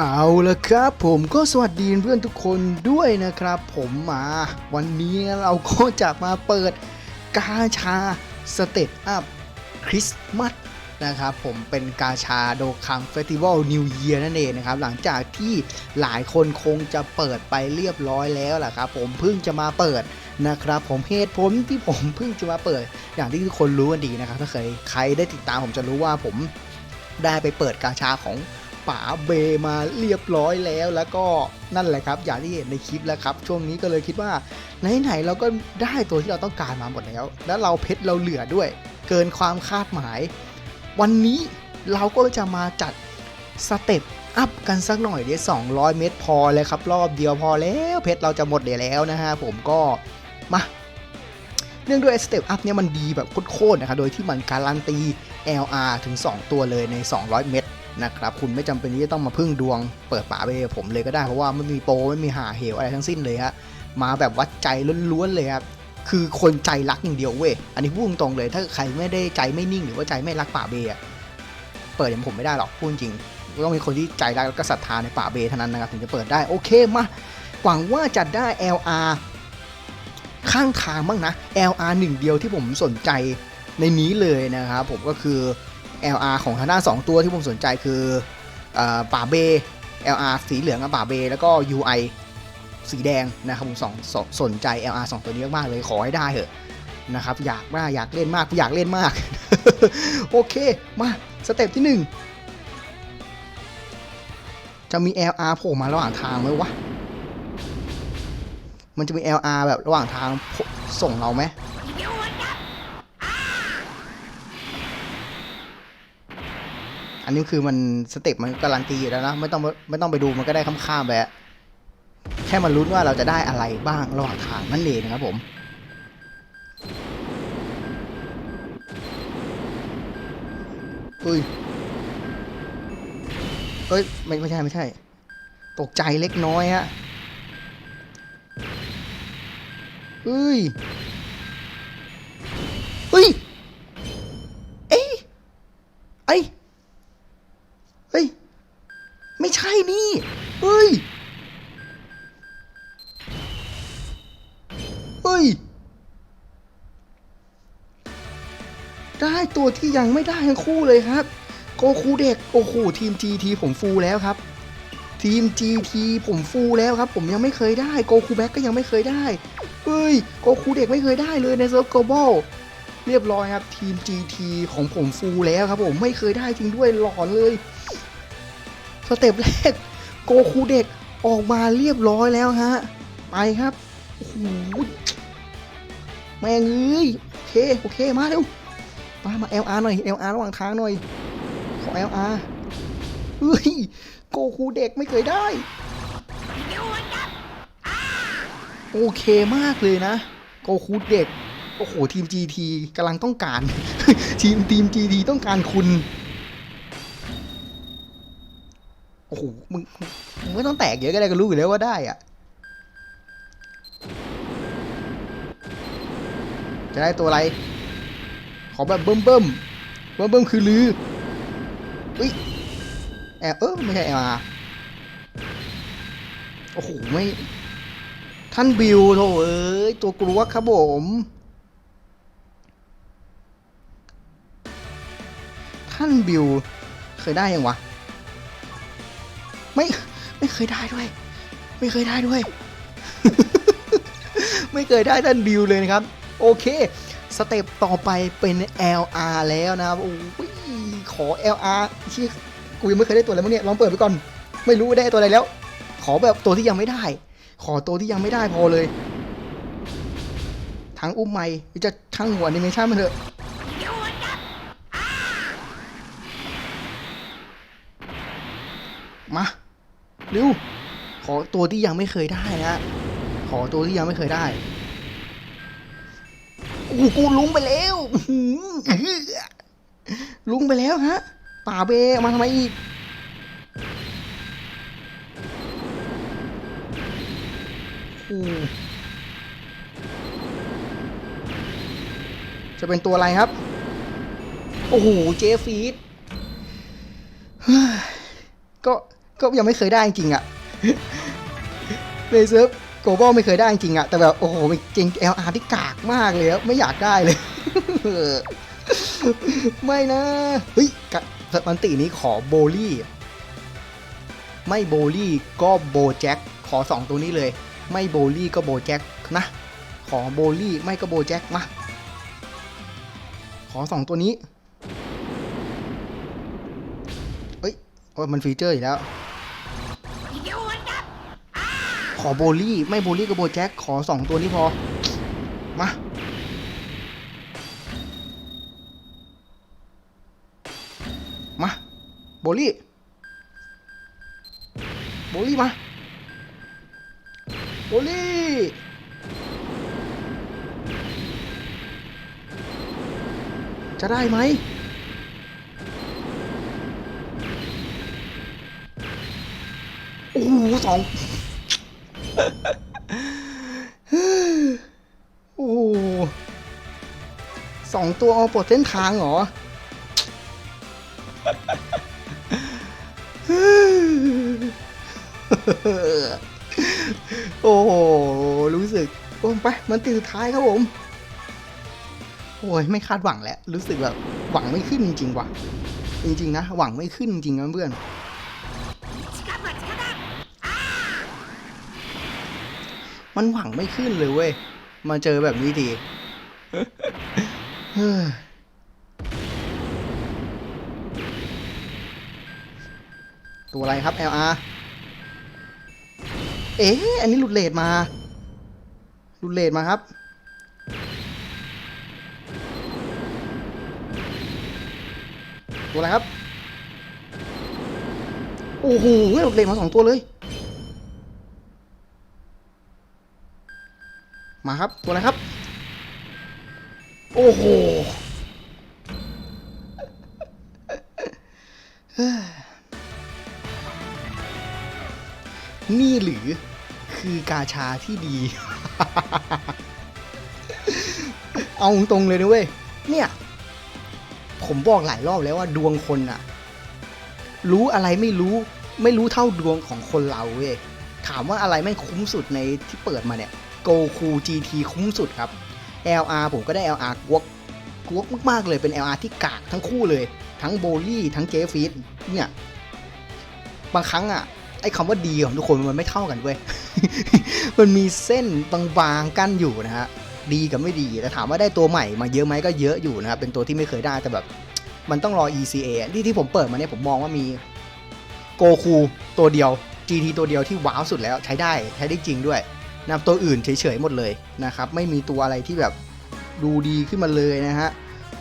เอาละครับผมก็สวัสดีเพื่อนทุกคนด้วยนะครับ ผมมาวันนี้เราก็จะมาเปิดกาชาสเตตอัพคริสต์มาสนะครับผมเป็นกาชาโดคังเฟสติวัลนิวเยียร์นั่นเองนะครับ หลังจากที่หลายคนคงจะเปิดไปเรียบร้อยแล้วแหละครับผมเพิ่งจะมาเปิดนะครับผมเหตุผลที่ผมเพิ่งจะมาเปิด อย่างที่ทุกคนรู้กันดีนะครับ ถ้าเคยใครได้ติดตามผมจะรู้ว่าผมได้ไปเปิดกาชาของ ป๋าเบมาเรียบร้อยแล้ว แล้วก็นั่นแหละครับ อย่างที่เห็นในคลิปแล้วครับ ช่วงนี้ก็เลยคิดว่าไหนๆเราก็ได้ตัวที่เราต้องการมาหมดแล้ว แล้วเราเพชรเราเหลือด้วย เกินความคาดหมาย วันนี้เราก็จะมาจัดสเต็ปอัพกันสักหน่อยเดี๋ยว200 เมตรพอเลยครับ รอบเดียวพอแล้วเพชรเราจะหมดเดี๋ยวแล้วนะฮะผมก็มาเนื่องด้วยสเต็ปอัพเนี่ยมันดีแบบโคตรๆนะครับโดยที่มันการันตี LR ถึง 2 ตัวเลยใน 200 เมตร นะครับคุณไม่จำเป็นที่จะต้องมาพึ่งดวงเปิดป่าไปผมเลยก็ได้เพราะว่าไม่มีโปรไม่มีหาเหวอะไรทั้งสิ้นเลยฮะมาแบบวัดใจล้วนๆเลยครับคือคนใจรักอย่างเดียวเว้ยอันนี้พูดตรงๆเลยถ้าใครไม่ได้ใจไม่นิ่งหรือว่าใจไม่รักป่าเบอะเปิดอย่างผมไม่ได้หรอกพูดจริงต้องมีคนที่ใจรักแล้วก็ศรัทธาในป่าเบเท่านั้นนะครับถึงจะเปิดได้โอเคมาหวังว่าจะได้ LR ข้างทางบ้างนะ LR หนึ่งเดียวที่ผมสนใจในนี้เลยนะครับผมก็คือ LR ของทางด้าน 2 ตัวที่ผมสนใจคือป่าเบ LR สีเหลืองกับป่าเบ แล้วก็ UI สีแดงนะครับผมสองสสนใจ LR 2 ตัวนี้มากๆเลยขอให้ได้เถอะนะครับอยากมากอยากเล่นมากอยากเล่นมาก โอเค มาสเต็ปที่ 1 จะมี LR โผล่มาระหว่างทางไหมวะ มันจะมี LR แบบระหว่างทางส่งเราไหม อันนี้คือมันสเต็ปมันการันตีอยู่แล้วนะไม่ต้องไม่ต้องไปดูมันก็ได้ข้ามๆไปแค่มันลุ้นว่าเราจะได้อะไรบ้างระหว่างทางนั่นเองนะครับผมอุ้ยเอ้ยไม่ไม่ใช่ไม่ใช่ ตกใจเล็กน้อยฮะเฮ้ยเฮ้ย ได้ตัวที่ยังไม่ได้ทั้งคู่เลยครับ โกคูเด็กโอ้โหทีม GT ผมฟูลแล้วครับ ทีม GT ผมฟูลแล้วครับ ผมยังไม่เคยได้โกคูแบ็กก็ยังไม่เคยได้เฮ้ยโกคูเด็กไม่เคยได้เลยในเซิร์ฟโกลบอลเรียบร้อยครับทีม GT ของผมฟูลแล้วครับ ผมไม่เคยได้จริงด้วยหลอนเลยสเต็ปแรกโกคูเด็กออกมาเรียบร้อยแล้วฮะไปครับโอ้โหแม่งเอ้ยโอเคโอเคมาเร็ว มามา LR หน่อย LR ระหว่างทางหน่อย ขอ LR เฮ้ย โกคูเด็กไม่เคยได้ โอเคมากเลยนะ โกคูเด็ก โอ้โห ทีม GT กำลังต้องการ ทีมทีม GT ต้องการคุณ โอ้โห มึงมึงไม่ต้องแตกเยอะก็ได้ก็รู้อยู่แล้วว่าได้อะจะได้ตัวอะไร อแบบเบิ่มเบิ่มเบิ่มเบิ่มคือลืออุ้ยแอลเออไม่ใช่แอลอาโอ้โหไม่ ท่านบิวโถเอ้ยตัวกลัวครับผมท่านบิวเคยได้ยังวะ ไม่ไม่เคยได้ด้วย ไม่เคยได้ด้วย ไม่เคยได้ท่านบิวเลยนะครับ โอเค สเต็ปต่อไปเป็น LR แล้วนะครับโอ้ยขอ LR ที่กูยังไม่เคยได้ตัวอะไรมั้งเนี่ยลองเปิดไปก่อน ไม่รู้ได้ตัวอะไรแล้ว ขอแบบตัวที่ยังไม่ได้ ขอตัวที่ยังไม่ได้พอเลย ทั้งอุ้มไม่จะทั้งหัวแอนิเมชั่นมันเถอะมาเร็วขอตัวที่ยังไม่เคยได้นะขอตัวที่ยังไม่เคยได้ โอ้โหกูลุงไปแล้วลุงไปแล้วฮะ ป่าเบมาทำไมอีกโอ้จะเป็นตัวอะไรครับ โอ้โห เจฟีดก็ ก็ยังไม่เคยได้จริงอะในเซิร์ฟ โกลบอลไม่เคยได้จริงอะแต่แบบโอ้โหจริง LR ที่กากมากเลยไม่อยากได้เลย ไม่นะ เฮ้ยกะมันตินี้ขอโบลี่ ไม่โบลี่ก็โบแจ็คขอสองตัวนี้เลย ไม่โบลี่ก็โบแจ็คนะ ขอโบลี่ไม่ก็โบแจ็คมาขอสองตัวนี้ เฮ้ยโอ้ยมันฟีเจอร์อีกแล้ว ขอโบลี่ ไม่โบลี่ก็โบแจ็คขอสองตัวนี้พอ มา มา โบลี่ โบลี่มา โบลี่จะได้ไหม โอ้โหสอง โอ้สองตัวเอาปลดเส้นทางเหรอ โอ้โห รู้สึกโอ้ไปมันตีสุดท้ายครับผม โอ้ย ไม่คาดหวังแล้วรู้สึกแบบหวังไม่ขึ้นจริงๆว่ะ จริง ๆ นะ หวังไม่ขึ้นจริงๆนะเพื่อน มันหวังไม่ขึ้นเลยเว้ย มาเจอแบบนี้ดีตัวอะไรครับ LR เอ๊ะ อันนี้หลุดเลทมา หลุดเลทมาครับ ตัวอะไรครับ โอ้โหหลุดเลทมาสองตัวเลย มาครับ ตัวอะไรครับ โอ้โหนี่หรือคือกาชาที่ดี เอาตรงเลยนะเว้ย เนี่ย ผมบอกหลายรอบแล้วว่าดวงคนอะรู้อะไรไม่รู้ ไม่รู้เท่าดวงของคนเราเว้ย ถามว่าอะไรไม่คุ้มสุดในที่เปิดมาเนี่ย โกคู GT คุ้มสุดครับ LR ผมก็ได้ LR กวกกวกมากๆเลยเป็น LR ที่กากทั้งคู่เลย ทั้งโบลี่ทั้งเจฟีดเนี่ยบางครั้งอะไอ้คำว่าดีของทุกคนมันไม่เท่ากันเว้ย มันมีเส้นบางๆกั้นอยู่นะฮะ ดีกับไม่ดี แต่ถามว่าได้ตัวใหม่มาเยอะไหมก็เยอะอยู่นะครับ เป็นตัวที่ไม่เคยได้ แต่แบบ มันต้องรอ ECA ที่ที่ผมเปิดมาเนี่ยผมมองว่ามีโกคูตัวเดียว GT ตัวเดียวที่ว้าวสุดแล้วใช้ได้ ใช้ได้จริงด้วย นะครับตัวอื่นเฉยๆหมดเลยนะครับ ไม่มีตัวอะไรที่แบบดูดีขึ้นมาเลยนะฮะ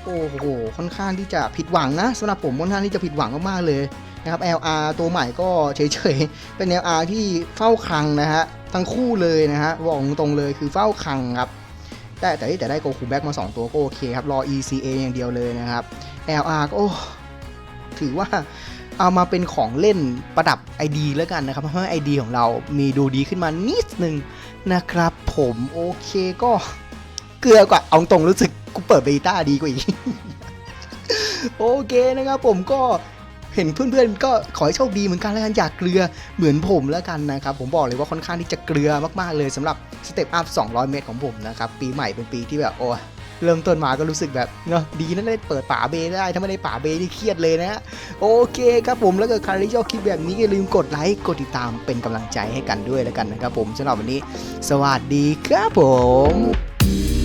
โอ้โหค่อนข้างที่จะผิดหวังนะสำหรับผมค่อนข้างที่จะผิดหวังมากๆเลยนะครับ LR ตัวใหม่ก็เฉยๆเป็น LR ที่เฝ้าคลังนะฮะทั้งคู่เลยนะฮะบอกตรงๆเลยคือเฝ้าคลังครับแต่แต่แต่ได้โกคูแบ็กมา 2 ตัวก็โอเคครับ รอ ECA อย่างเดียวเลยนะครับ LR ก็ถือว่าเอามาเป็นของเล่นประดับ ID แล้วกันนะครับเพราะว่า ID ของเรามีดูดีขึ้นมานิดนึง นะครับผมโอเคก็เกลือกว่าเอาตรงรู้สึกกูเปิดเบต้าดีกว่าอีก โอเคนะครับผมก็เห็นเพื่อนๆ ก็ขอให้โชคดีเหมือนกันแล้วกันอยากเกลือเหมือนผมแล้วกันนะครับ ผมบอกเลยว่าค่อนข้างที่จะเกลือมากๆเลยสำหรับสเต็ปอัพ200 เมตรของผมนะครับ ปีใหม่เป็นปีที่แบบโอ้ เริ่มต้นมาก็รู้สึกแบบเนาะดีนะได้เปิดป่าเบได้ ถ้าไม่ได้ป่าเบนี่เครียดเลยนะโอเคครับผมแล้วก็ใครที่ชอบคลิปแบบนี้อย่าลืมกดไลค์กดติดตามเป็นกำลังใจให้กันด้วยแล้วกันนะครับผมสำหรับวันนี้ สวัสดีครับผม